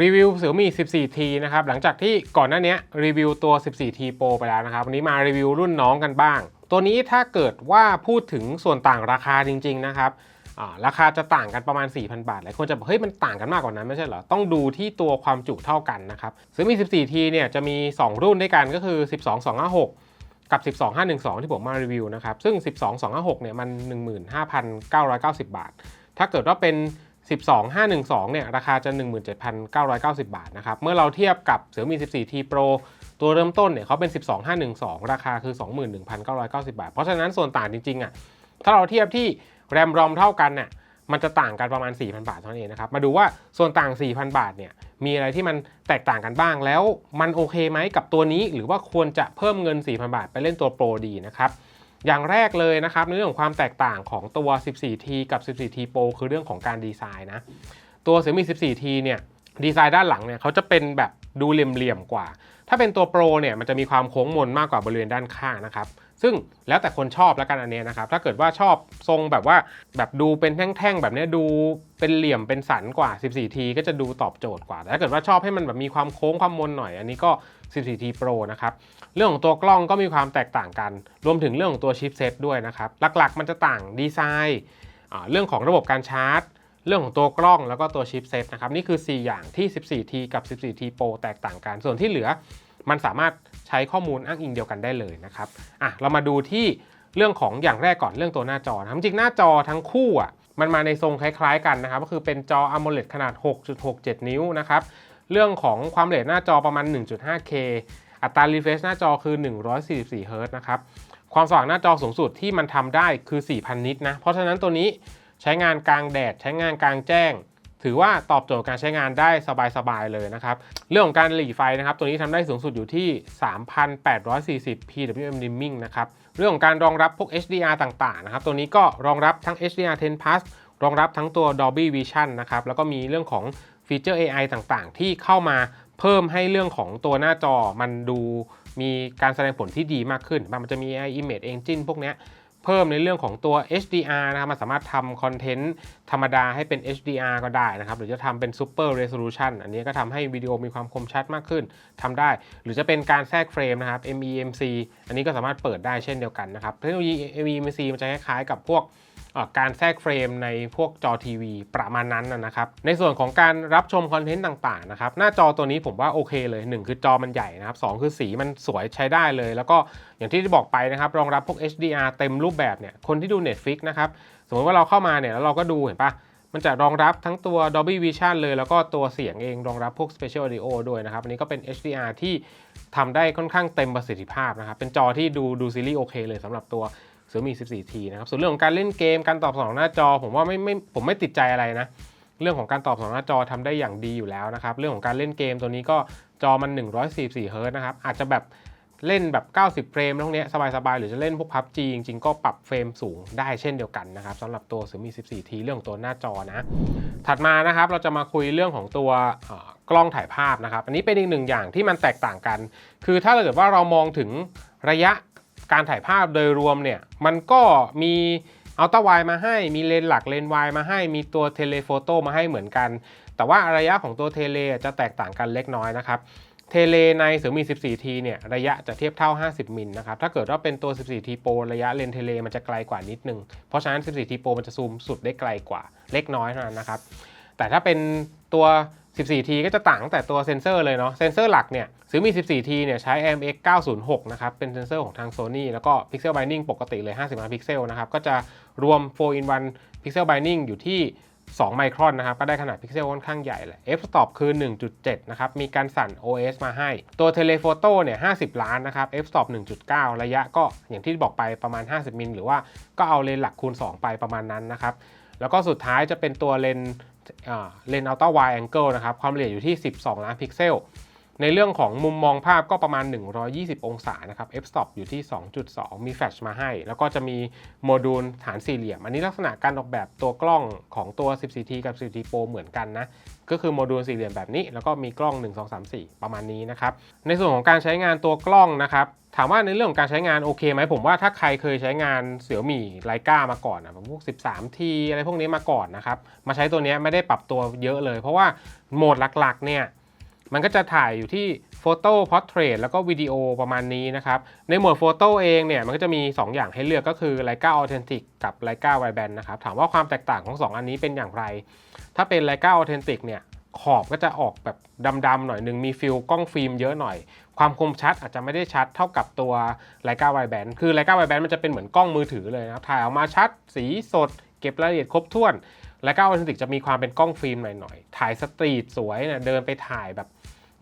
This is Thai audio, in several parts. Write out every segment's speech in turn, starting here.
รีวิวเสี่ยมี่ 14T นะครับ หลังจากที่ก่อนหน้านี้รีวิวตัว 14T Pro ไปแล้วนะครับ วันนี้มารีวิวรุ่นน้องกันบ้าง ตัวนี้ถ้าเกิดว่าพูดถึงส่วนต่างราคาจริง ๆ นะครับราคาจะต่างกันประมาณ 4,000 บาทหลายคนจะบอกเฮ้ยมันต่างกันมากกว่านั้นไม่ใช่เหรอ ต้องดูที่ตัวความจุเท่ากันนะครับซึ่งมี 14T เนี่ยจะมี 2 รุ่นด้วยกันก็คือ 12256 กับ 12512 ที่ผมมารีวิวนะครับ ซึ่ง 12256เนี่ยมัน 15,990 บาท ถ้าเกิดว่าเป็น 12512เนี่ยราคาจะ 17,990 บาทนะครับ เมื่อเราเทียบกับ Xiaomi 14T Pro ตัวเริ่มต้นเนี่ยเขาเป็น 12512 ราคาคือ 21,990 บาท เพราะฉะนั้นส่วนต่างจริงๆอะถ้าเราเทียบที่แรมรอมเท่ากันน่ะมันจะต่างกันประมาณ 4,000 บาทเท่านั้นเองนะครับ มาดูว่าส่วนต่าง 4,000 บาทเนี่ยมีอะไรที่มันแตกต่างกันบ้าง แล้วมันโอเคไหมกับตัวนี้ หรือว่าควรจะเพิ่มเงิน 4,000 บาทไปเล่นตัวโปรดีนะครับ อย่างแรกเลยนะครับในเรื่องของความแตกต่างของตัว 14T กับ 14T Pro คือเรื่องของการดีไซน์นะ ตัว Xiaomi 14T เนี่ยดีไซน์ด้านหลังเนี่ยเขาจะเป็นแบบดูเหลี่ยมๆกว่า ถ้าเป็นตัว Pro เนี่ยมันจะมีความโค้งมนมากกว่าบริเวณด้านข้างนะครับ ซึ่งแล้วแต่คนชอบแล้วกันอันเนี้ยนะครับ ถ้าเกิดว่าชอบทรงแบบว่าแบบดูเป็นแท่งๆ แบบเนี้ยดูเป็นเหลี่ยมเป็นสันกว่า 14T ก็จะดูตอบโจทย์กว่า แต่ถ้าเกิดว่าชอบให้มันแบบมีความโค้งความมนหน่อย อันนี้ก็ 14T Pro นะครับ เรื่องของตัวกล้องก็มีความแตกต่างกัน รวมถึงเรื่องของตัวชิปเซตด้วยนะครับ หลักๆ มันจะต่างดีไซน์เรื่องของระบบการชาร์จ เรื่องของตัวกล้องแล้วก็ตัวชิปเซตนะครับ นี่คือ 4 อย่างที่ 14T กับ 14T Pro แตกต่างกัน ส่วนที่เหลือมันสามารถใช้ข้อมูลอ้างอิงเดียวกันได้เลยนะครับอะเรามาดูที่เรื่องของอย่างแรกก่อนเรื่องตัวหน้าจอนะจริงหน้าจอทั้งคู่อะมันมาในทรงคล้ายๆกันนะครับ ก็คือเป็นจอ AMOLED ขนาด 6.67 นิ้วนะครับ เรื่องของความเร็วหน้าจอประมาณ 1.5K อัตรา refresh หน้าจอคือ 144เฮิรต์นะครับ ความสว่างหน้าจอสูงสุดที่มันทำได้คือ 4,000 นิตนะ เพราะฉะนั้นตัวนี้ใช้งานกลางแดด ใช้งานกลางแจ้ง ถือว่าตอบโจทย์การใช้งานได้สบายๆเลยนะครับ เรื่องของการหลีไฟนะครับ ตัวนี้ทำได้สูงสุดอยู่ที่ 3,840 PWM dimming นะครับ เรื่องของการรองรับพวก HDR ต่างๆนะครับ ตัวนี้ก็รองรับทั้ง HDR 10 plus รองรับทั้งตัว Dolby Vision นะครับ แล้วก็มีเรื่องของฟีเจอร์ AI ต่างๆ ที่เข้ามาเพิ่มให้เรื่องของตัวหน้าจอมันดูมีการแสดงผลที่ดีมากขึ้น มันจะมี AI Image Engine พวกนี้เพิ่มในเรื่องของตัว HDR นะครับมันสามารถทำคอนเทนต์ธรรมดาให้เป็น HDR ก็ได้นะครับ หรือจะทำเป็น Super Resolution อันนี้ก็ทำให้วิดีโอมีความคมชัดมากขึ้นทำได้ หรือจะเป็นการแทรกเฟรมนะครับ MEMC อันนี้ก็สามารถเปิดได้เช่นเดียวกันนะครับ เทคโนโลยี MEMC มันจะคล้ายๆกับพวก การแทรกเฟรมในพวกจอทีวีประมาณนั้นนะครับ ในส่วนของการรับชมคอนเทนต์ต่างๆนะครับหน้าจอตัวนี้ผมว่าโอเคเลย 1 คือจอมันใหญ่นะครับ2คือสีมันสวยใช้ได้เลย แล้วก็อย่างที่ได้บอกไปนะครับรองรับพวก HDR เต็มรูปแบบเนี่ยคนที่ดู Netflix นะครับสมมติว่าเราเข้ามาเนี่ยแล้วเราก็ดูเห็นปะมันจะรองรับทั้งตัว Dolby Vision เลย แล้วก็ตัวเสียงเองรองรับพวก Special Audio ด้วยนะครับ อันนี้ก็เป็น HDR ที่ทำได้ค่อนข้างเต็มประสิทธิภาพนะครับ เป็นจอที่ดูดูซีรีส์โอเคเลยสำหรับตัว เ i ี m i 14T นะครับส่วนเรื่องของการเล่นเกมการตอบสนองหน้าจอ ผมว่าไม่ไม่ผมไม่ติดใจอะไรนะเรื่องของการตอบสนองหน้าจอทำได้อย่างดีอยู่แล้วนะครับเรื่องของการเล่นเกมตัวนี้ก็จอมัน144เฮิรต์นะครับอาจจะแบบเล่นแบบ 90 เฟรมตรงนี้ยสบายๆ หรือจะเล่นพวก PUBG จริงๆ ก็ปรับเฟรมสูงได้เช่นเดียวกันนะครับสำหรับตัว Xiaomi 14T เรื่องตัวหน้าจอนะ ถัดมานะครับเราจะมาคุยเรื่องของตัวกล้องถ่ายภาพนะครับ อันนี้เป็นอีกหนึ่งอย่างที่มันแตกต่างกัน คือถ้าเกิดว่าเรามองถึงระยะ การถ่ายภาพโดยรวมเนี่ยมันก็มีอัลตร้าไวมาให้มีเลนส์หลักเลนส์วายมาให้มีตัวเทเลโฟโต้มาให้เหมือนกัน แต่ว่าระยะของตัวเทเลจะแตกต่างกันเล็กน้อยนะครับเทเลใน Xiaomi 14T เนี่ยระยะจะเทียบเท่า 50 มิลนะครับ ถ้าเกิดว่าเป็นตัว 14T Pro ระยะเลนเทเลมันจะไกลกว่านิดนึง เพราะฉะนั้น 14T Pro มันจะซูมสุดได้ไกลกว่าเล็กน้อยเท่านั้นนะครับ แต่ถ้าเป็นตัว 14T ก็จะต่างตั้งแต่ตัวเซนเซอร์เลยเนาะ เซนเซอร์หลักเนี่ยซื้อมี 14T เนี่ยใช้ IMX 906 นะครับ เป็นเซนเซอร์ของทาง Sony แล้วก็ Pixel Binding ปกติเลย 55 พิกเซลนะครับ ก็จะรวม 4 in 1 Pixel Binding อยู่ที่ 2 ไมครอนนะครับ ก็ได้ขนาดพิกเซลค่อนข้างใหญ่แหละ f-stop คือ 1.7 นะครับ มีการสั่น OS มาให้ ตัว Telephoto เนี่ย 50 ล้านนะครับ f-stop 1.9 ระยะก็อย่างที่บอกไปประมาณ 50 มิล หรือว่าก็เอาเลนส์หลักคูณ 2 ไปประมาณนั้นนะครับแล้วก็สุดท้ายจะเป็นตัวเลน เลนส์อัลตร้าไวแองเกิลนะครับความละเอียดอยู่ที่ 12 ล้านพิกเซล ในเรื่องของมุมมองภาพก็ประมาณ 120 องศานะครับ f stop อยู่ที่ 2.2 มีแฟลชมาให้ แล้วก็จะมีโมดูลฐานสี่เหลี่ยม อันนี้ลักษณะการออกแบบตัวกล้องของตัว 14T กับ 14T Pro เหมือนกันนะ ก็คือโมดูลสี่เหลี่ยมแบบนี้ แล้วก็มีกล้อง 1 2 3 4 ประมาณนี้นะครับ ในส่วนของการใช้งานตัวกล้องนะครับ ถามว่าในเรื่องของการใช้งานโอเคไหมผมว่าถ้าใครเคยใช้งานเสี่ยวมี่ไลกามาก่อนนะพวก 13T อะไรพวกนี้มาก่อนนะครับ มาใช้ตัวนี้ไม่ได้ปรับตัวเยอะเลย เพราะว่าโหมดหลักๆเนี่ย มันก็จะถ่ายอยู่ที่โฟโต้พอร์เทรตแล้วก็วิดีโอประมาณนี้นะครับ ในหมวดโฟโต้เองเนี่ย มันก็จะมี 2 อย่างให้เลือกก็คือ Leica Authentic กับ Leica Wideband นะครับ ถามว่าความแตกต่างของ 2 อันนี้เป็นอย่างไร ถ้าเป็น Leica Authentic เนี่ย ขอบก็จะออกแบบดำๆหน่อยหนึ่งมีฟิลกล้องฟิล์มเยอะหน่อย ความคมชัดอาจจะไม่ได้ชัดเท่ากับตัว Leica Wideband คือ Leica Wideband มันจะเป็นเหมือนกล้องมือถือเลยนะครับถ่ายออกมาชัดสีสด เก็บรายละเอียดครบถ้วน และก็ออเทนติกจะมีความเป็นกล้องฟิล์มหน่อยๆ ถ่ายสตรีทสวยเนี่ยเดินไปถ่ายแบบ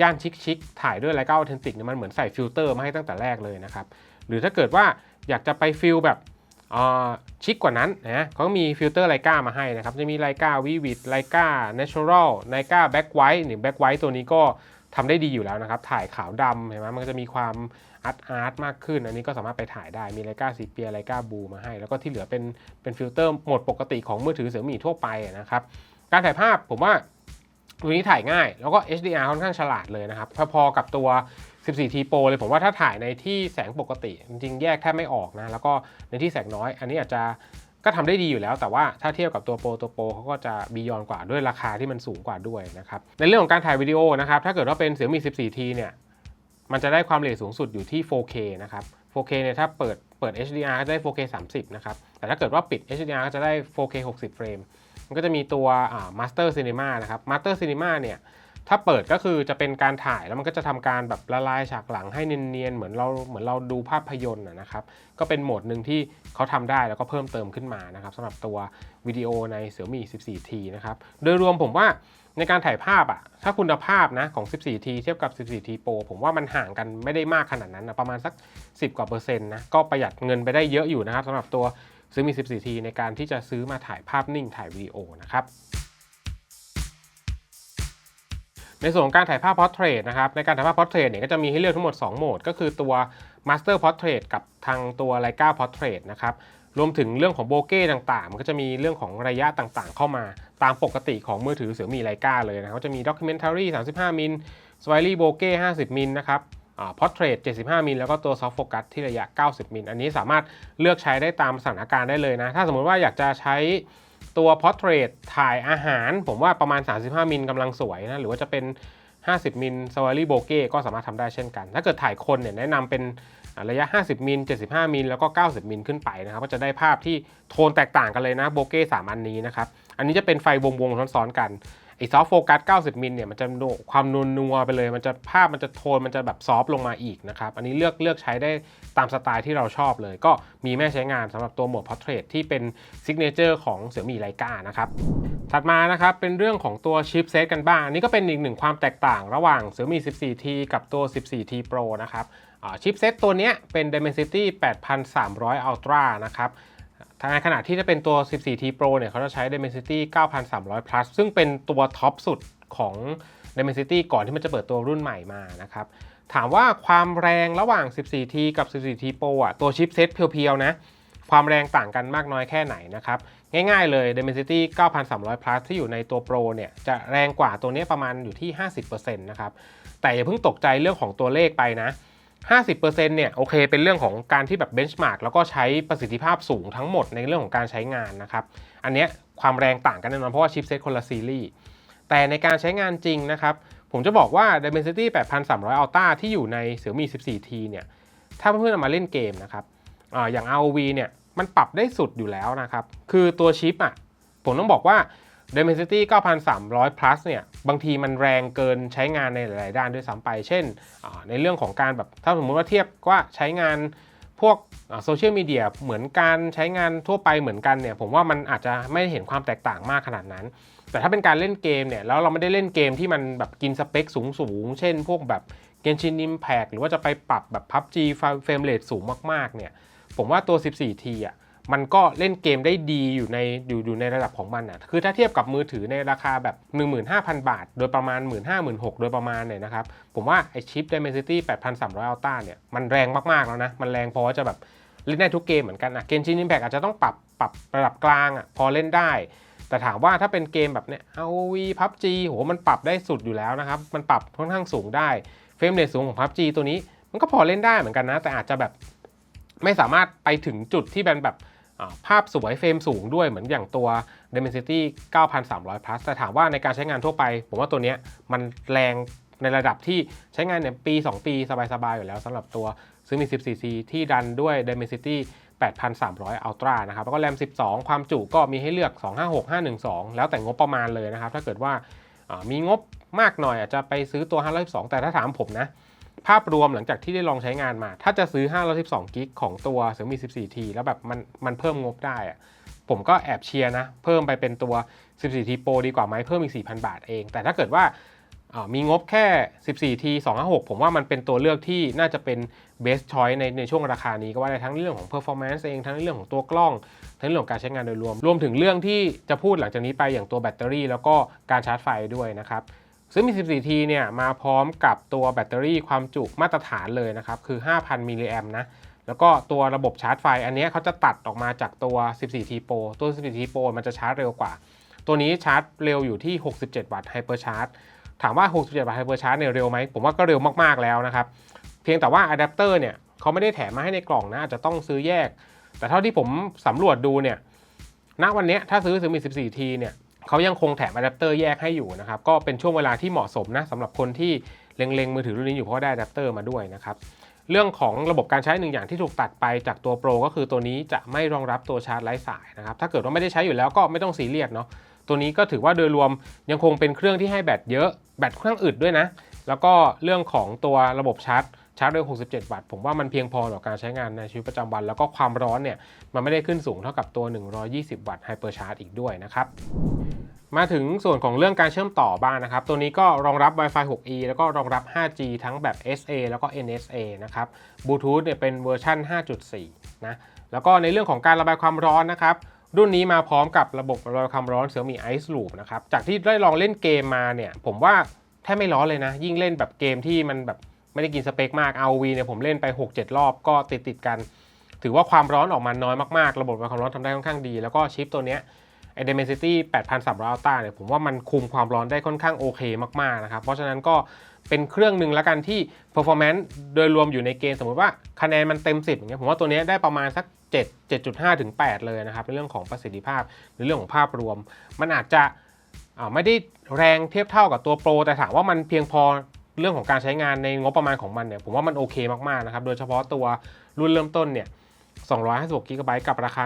ย่านชิคๆถ่ายด้วยไลกาออเทนติกเนี่ยมันเหมือนใส่ฟิลเตอร์มาให้ตั้งแต่แรกเลยนะครับ หรือถ้าเกิดว่าอยากจะไปฟิลแบบชิคกว่านั้นนะเขาก็มีฟิลเตอร์ไลกามาให้นะครับ จะมีไลกาวิวิดไลกาเนเชอรัลไลกาแบ็กไวท์หรือแบ็กไวท์ตัวนี้ก็ ทำได้ดีอยู่แล้วนะครับ ถ่ายขาวดำเห็นไหมมันก็จะมีความอาร์ตอาร์ตมากขึ้น อันนี้ก็สามารถไปถ่ายได้ มีไลกาซีเปียไลกาบูมาให้ แล้วก็ที่เหลือเป็นเป็นฟิลเตอร์โหมดปกติของมือถือเสี่ยมี่ทั่วไปนะครับ การถ่ายภาพผมว่าตัวนี้ถ่ายง่าย แล้วก็ HDR ค่อนข้างฉลาดเลยนะครับ พอๆกับตัว 14T Pro เลยผมว่าถ้าถ่ายในที่แสงปกติ จริงๆ แยกแทบไม่ออกนะ แล้วก็ในที่แสงน้อย อันนี้อาจจะ ก็ทำได้ดีอยู่แล้ว แต่ว่าถ้าเทียบกับตัวโปรตัวโปรเขาก็จะบียอนกว่าด้วยราคาที่มันสูงกว่าด้วยนะครับในเรื่องของการถ่ายวิดีโอนะครับถ้าเกิดว่าเป็น Xiaomi 14T เนี่ยมันจะได้ความเร็วสูงสุดอยู่ที่ 4K นะครับ 4K เนี่ยถ้าเปิดเปิด HDR ก็จะได้ 4K 30 นะครับ แต่ถ้าเกิดว่าปิด HDR ก็จะได้ 4K 60 เฟรม มันก็จะมีตัวอ่า Master Cinema นะครับ Master Cinema เนี่ย ถ้าเปิดก็คือจะเป็นการถ่ายแล้วมันก็จะทำการแบบละลายฉากหลังให้เนียนๆเหมือนเราเหมือนเราดูภาพยนตร์นะครับก็เป็นโหมดหนึ่งที่เขาทำได้แล้วก็เพิ่มเติมขึ้นมานะครับสำหรับตัววิดีโอใน Xiaomi 14T นะครับโดยรวมผมว่าในการถ่ายภาพอะถ้าคุณภาพนะของ 14T เทียบกับ 14T Pro ผมว่ามันห่างกันไม่ได้มากขนาดนั้นนะประมาณสัก 10 กว่าเปอร์เซ็นต์นะก็ประหยัดเงินไปได้เยอะอยู่นะครับสำหรับตัวซื้อมี 14T ในการที่จะซื้อมาถ่ายภาพนิ่งถ่ายวิดีโอนะครับ ในส่วนของการถ่ายภาพ Portrait นะครับในการถ่ายภาพ Portrait เนี่ยก็จะมีให้เลือกทั้งหมด 2 โหมด ก็คือตัว Master Portrait กับทางตัว Leica Portrait นะครับรวมถึงเรื่องของโบเก้ต่างๆ มันก็จะมีเรื่องของระยะต่างๆ เข้ามาตามปกติของมือถือเสี่ยมี่ไลกาเลยนะครับจะมี Documentary 35 มิล s w i l y Bokeh 50 มิลนะครับพอ่า Portrait 75 มิลแล้วก็ตัว Soft Focus ที่ระยะ 90 มิลอันนี้สามารถเลือกใช้ได้ตามสถานการณ์ได้เลยนะถ้าสมมติว่าอยากจะใช้ ตัว Portrait ถ่ายอาหาร ผมว่าประมาณ 35 มิลกำลังสวยนะ หรือว่าจะเป็น 50 มิลสวารีโบเก้ก็สามารถทำได้เช่นกัน ถ้าเกิดถ่ายคนเนี่ยแนะนำเป็นระยะ 50 มิล 75 มิล แล้วก็ 90 มิลขึ้นไปนะครับ ก็จะได้ภาพที่โทนแตกต่างกันเลยนะโบเก้3อันนี้นะครับ อันนี้จะเป็นไฟวงๆซ้อนๆกัน อ้ซอฟโฟกัส 90 มิลเนี่ยมันจะโนความนวลนัวไปเลย มันจะภาพมันจะโทนมันจะแบบซอฟลงมาอีกนะครับ อันนี้เลือกเลือกใช้ได้ตามสไตล์ที่เราชอบเลย ก็มีแม่ใช้งานสำหรับตัวโหมด Portrait ที่เป็นซิกเนเจอร์ของ Xiaomi Leica นะครับ ถัดมานะครับเป็นเรื่องของตัวชิปเซตกันบ้าง อันนี้ก็เป็นอีกหนึ่งความแตกต่างระหว่าง Xiaomi 14T กับตัว 14T Pro นะครับชิปเซตตัวนี้เป็น Dimensity 8300 Ultra นะครับ ในขณะที่ถ้าเป็นตัว 14T Pro เนี่ยเขาจะใช้ Dimensity 9300 plus ซึ่งเป็นตัวท็อปสุดของ Dimensity ก่อนที่มันจะเปิดตัวรุ่นใหม่มานะครับ ถามว่าความแรงระหว่าง 14T กับ 14T Pro อะ ตัวชิปเซตเพียวๆ นะ ความแรงต่างกันมากน้อยแค่ไหนนะครับ ง่ายๆเลย Dimensity 9300 plus ที่อยู่ในตัว Pro เนี่ย จะแรงกว่าตัวนี้ประมาณอยู่ที่ 50%นะครับ แต่อย่าเพิ่งตกใจเรื่องของตัวเลขไปนะ 50%เนี่ยโอเคเป็นเรื่องของการที่แบบเบนช์มาร์กแล้วก็ใช้ประสิทธิภาพสูงทั้งหมดในเรื่องของการใช้งานนะครับอันเนี้ยความแรงต่างกันแน่นอนเพราะว่าชิปเซตคนละซีรีส์แต่ในการใช้งานจริงนะครับผมจะบอกว่า Dimensity 8300 Ultra ที่อยู่ใน Xiaomi 14T เนี่ยถ้าเพื่อนๆเอามาเล่นเกมนะครับออย่าง ROV เนี่ยมันปรับได้สุดอยู่แล้วนะครับคือตัวชิปอะผมต้องบอกว่า Dimensity 9300 plus เนี่ยบางทีมันแรงเกินใช้งานในหลาย ๆ ด้านด้วยซ้ำไป เช่น ในเรื่องของการแบบถ้าสมมติว่าเทียบว่าใช้งานพวกโซเชียลมีเดียเหมือนการใช้งานทั่วไปเหมือนกันเนี่ยผมว่ามันอาจจะไม่เห็นความแตกต่างมากขนาดนั้น แต่ถ้าเป็นการเล่นเกมเนี่ยแล้วเราไม่ได้เล่นเกมที่มันแบบกินสเปคสูง ๆ เช่น พวกแบบ Genshin Impact หรือว่าจะไปปรับแบบ PUBG เฟรมเรทสูงมาก ๆ เนี่ยผมว่าตัว 14T อะ มันก็เล่นเกมได้ดีอยู่ในอยู่อยู่ในระดับของมันอะคือถ้าเทียบกับมือถือในราคาแบบ 15,000 บาท โดยประมาณ 1 5 6 0 0 0โดยประมาณเนี่ยนะครับ ผมว่าไอชิป Dimensity 8300 Ultra เนี่ย มันแรงมากๆแล้วนะ มันแรงพอจะแบบเล่นได้ทุกเกมเหมือนกันอะเกมชิน Impact อาจจะต้องปรับปรับระดับกลางอะพอเล่นได้ แต่ถามว่าถ้าเป็นเกมแบบเนี้ย ROV PUBG โหมันปรับได้สุดอยู่แล้วนะครับมันปรับค่อนข้างสูงได้เฟรมเรทสูงของ PUBG ตัวนี้ มันก็พอเล่นได้เหมือนกันนะ แต่อาจจะแบบไม่สามารถไปถึงจุดที่เป็นแบบ ภาพสวยเฟรมสูงด้วยเหมือนอย่างตัว Dimensity 9300 plus แต่ถามว่าในการใช้งานทั่วไป ผมว่าตัวเนี้ยมันแรงในระดับที่ใช้งานเนี่ยปี 2 ปีสบายๆ อยู่แล้วสำหรับตัวซึ่งมี 14C ที่ดันด้วย Dimensity 8,300 Ultra นะครับ แล้วก็แรม 12 ความจุก็มีให้เลือก 256 512 แล้วแต่งบประมาณเลยนะครับ ถ้าเกิดว่าอ่ามีงบมากหน่อยอาจจะไปซื้อตัว 512 แต่ถ้าถามผมนะ ภาพรวมหลังจากที่ได้ลองใช้งานมา ถ้าจะซื้อ512กิกของตัว Xiaomi 14T แล้วแบบมันมันเพิ่มงบได้อะผมก็แอบเชียร์นะ เพิ่มไปเป็นตัว 14T Pro ดีกว่าไหมเพิ่มอีก 4,000 บาทเอง แต่ถ้าเกิดว่าามีงบแค่ 14T 256 ผมว่ามันเป็นตัวเลือกที่น่าจะเป็น best choice ในในช่วงราคานี้ก็ว่าได้ทั้งเรื่องของ performance เอง ทั้งเรื่องของตัวกล้อง ทั้งเรื่องของการใช้งานโดยรวม รวมถึงเรื่องที่จะพูดหลังจากนี้ไปอย่างตัวแบตเตอรี่ แล้วก็การชาร์จไฟด้วยนะครับ ซึ่งมี 14T เนี่ยมาพร้อมกับตัวแบตเตอรี่ความจุมาตรฐานเลยนะครับ คือ 5,000 มิลลิแอมนะ แล้วก็ตัวระบบชาร์จไฟ อันนี้เขาจะตัดออกมาจากตัว 14T Pro ตัว 14T Pro มันจะชาร์จเร็วกว่า ตัวนี้ชาร์จเร็วอยู่ที่ 67 วัตต์ไฮเปอร์ชาร์จ ถามว่า 67 วัตต์ไฮเปอร์ชาร์จเนี่ยเร็วไหม ผมว่าก็เร็วมากๆแล้วนะครับ เพียงแต่ว่าอะแดปเตอร์เนี่ยเขาไม่ได้แถมมาให้ในกล่องนะ อาจจะต้องซื้อแยก แต่เท่าที่ผมสำรวจดูเนี่ย ณ วันนี้ถ้าซื้อ Xiaomi 14T เนี่ย เขายังคงแถมอะแดปเตอร์แยกให้อยู่นะครับ ก็เป็นช่วงเวลาที่เหมาะสมนะสำหรับคนที่เล็งๆมือถือรุ่นนี้อยู่เพราะได้อะแดปเตอร์มาด้วยนะครับเรื่องของระบบการใช้หนึ่งอย่างที่ถูกตัดไปจากตัวโปรก็คือตัวนี้จะไม่รองรับตัวชาร์จไร้สายนะครับถ้าเกิดว่าไม่ได้ใช้อยู่แล้วก็ไม่ต้องซีเรียสเนาะตัวนี้ก็ถือว่าโดยรวมยังคงเป็นเครื่องที่ให้แบตเยอะแบตค่อนข้างอึดด้วยนะ แล้วก็เรื่องของตัวระบบชาร์จชาร์จเร็ว67 วัตต์ ผมว่ามันเพียงพอต่อการใช้งานในชีวิตประจำวัน แล้วก็ความร้อนเนี่ย มันไม่ได้ขึ้นสูงเท่ากับตัว 120 วัตต์ไฮเปอร์ชาร์จอีกด้วยนะครับ มาถึงส่วนของเรื่องการเชื่อมต่อบ้างนะครับ ตัวนี้ก็รองรับ Wi-Fi 6E แล้วก็รองรับ 5G ทั้งแบบ SA แล้วก็ NSA นะครับบลูทูธเนี่ยเป็นเวอร์ชัน5.4 นะ แล้วก็ในเรื่องของการระบายความร้อนนะครับ รุ่นนี้มาพร้อมกับระบบระบายความร้อน Xiaomi Ice Loop นะครับ จากที่ได้ลองเล่นเกมมาเนี่ย ผมว่าแทบไม่ร้อนเลยนะ ยิ่งเล่นแบบเกมที่มันแบบไม่ได้กินสเปคมาก ROV เนี่ยผมเล่นไป 6-7 รอบก็ติดติดกัน ถือว่าความร้อนออกมาน้อยมากๆ ระบบระบายความร้อนทำได้ค่อนข้างดี แล้วก็ชิปตัวเนี้ย ไอ้ Dimensity 8300 Ultra เนี่ยผมว่ามันคุมความร้อนได้ค่อนข้างโอเคมากๆนะครับ เพราะฉะนั้นก็เป็นเครื่องหนึ่งแล้วกันที่ performance โดยรวมอยู่ในเกณฑ์สมมติว่าคะแนนมันเต็ม 10อย่างเงี้ยผมว่าตัวนี้ได้ประมาณสัก 7 7.5 ถึง 8 เลยนะครับ ในเรื่องของประสิทธิภาพหรือเรื่องของภาพรวม มันอาจจะไม่ได้แรงเทียบเท่ากับตัวโปรแต่ถามว่ามันเพียงพอเรื่องของการใช้งานในงบประมาณของมันเนี่ยผมว่ามันโอเคมากๆนะครับโดยเฉพาะตัวรุ่นเริ่มต้นเนี่ย 256กิกะไบต์กับราคา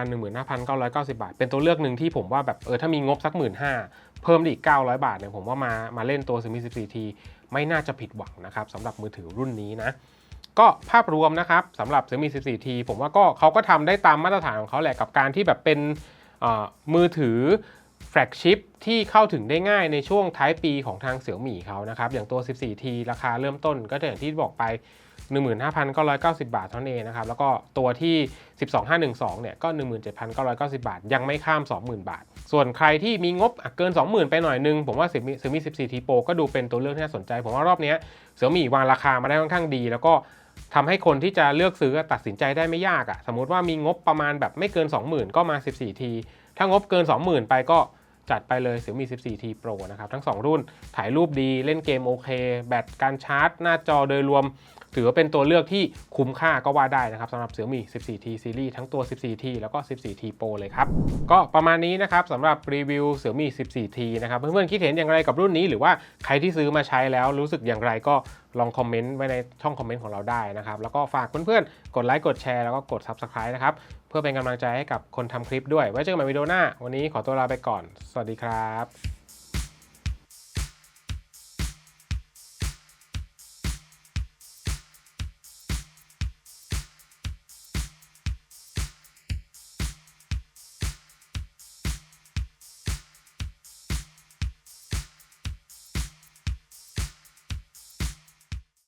15,990 บาท เป็นตัวเลือกหนึ่งที่ผมว่าแบบเออถ้ามีงบสัก 1 5ื่นเพิ่มด้อีก 900 บาทเนี่ยผมว่ามามาเล่นตัว Xiaomi 14T ไม่น่าจะผิดหวังนะครับสำหรับมือถือรุ่นนี้นะ ก็ภาพรวมนะครับสำหรับ Xiaomi 14T ผมว่าก็เขาก็ทำได้ตามมาตรฐานของเขาแหละกับการที่แบบเป็นมือถือแฟลกชิพที่เข้าถึงได้ง่ายในช่วงท้ายปีของทางเสี่ยวหมี่เขานะครับ อย่างตัว 14T ราคาเริ่มต้นก็อย่างที่บอกไป 15,990 บาทเท่านั้นเองนะครับ แล้วก็ตัวที่ 12512 เนี่ย ก็ 17,990 บาท ยังไม่ข้าม 20,000 บาท ส่วนใครที่มีงบเกิน 20,000 ไปหน่อยนึง ผมว่า Xiaomi Xiaomi 14 T Pro ก็ดูเป็นตัวเลือกที่น่าสนใจ ผมว่ารอบนี้ย Xiaomi วางราคามาได้ค่อนข้างดี แล้วก็ทำให้คนที่จะเลือกซื้อตัดสินใจได้ไม่ยากอะ่ะ สมมติว่ามีงบประมาณแบบไม่เกิน 20,000 ก็มา 14T ถ้างบเกิน 20,000 ไปก็จัดไปเลย Xiaomi 14T Pro นะครับ ทั้ง 2 รุ่นถ่ายรูปดีเล่นเกมโอเค แบตการชาร์จ หน้าจอโดยรวม ถือว่าเป็นตัวเลือกที่คุ้มค่าก็ว่าได้นะครับสำหรับ Xiaomi 14T Series ทั้งตัว 14T แล้วก็ 14T Pro เลยครับ ก็ประมาณนี้นะครับสำหรับรีวิว Xiaomi 14T นะครับเพื่อนๆคิดเห็นอย่างไรกับรุ่นนี้ หรือว่าใครที่ซื้อมาใช้แล้วรู้สึกอย่างไรก็ลองคอมเมนต์ไว้ในช่องคอมเมนต์ของเราได้นะครับ แล้วก็ฝากเพื่อนๆ กดไลค์กดแชร์แล้วก็กด Subscribe นะครับ เพื่อเป็นกำลังใจให้กับคนทำคลิปด้วย ไว้เจอกันใหม่วิดีโอหน้า วันนี้ขอตัวลาไปก่อน สวัสดีครับ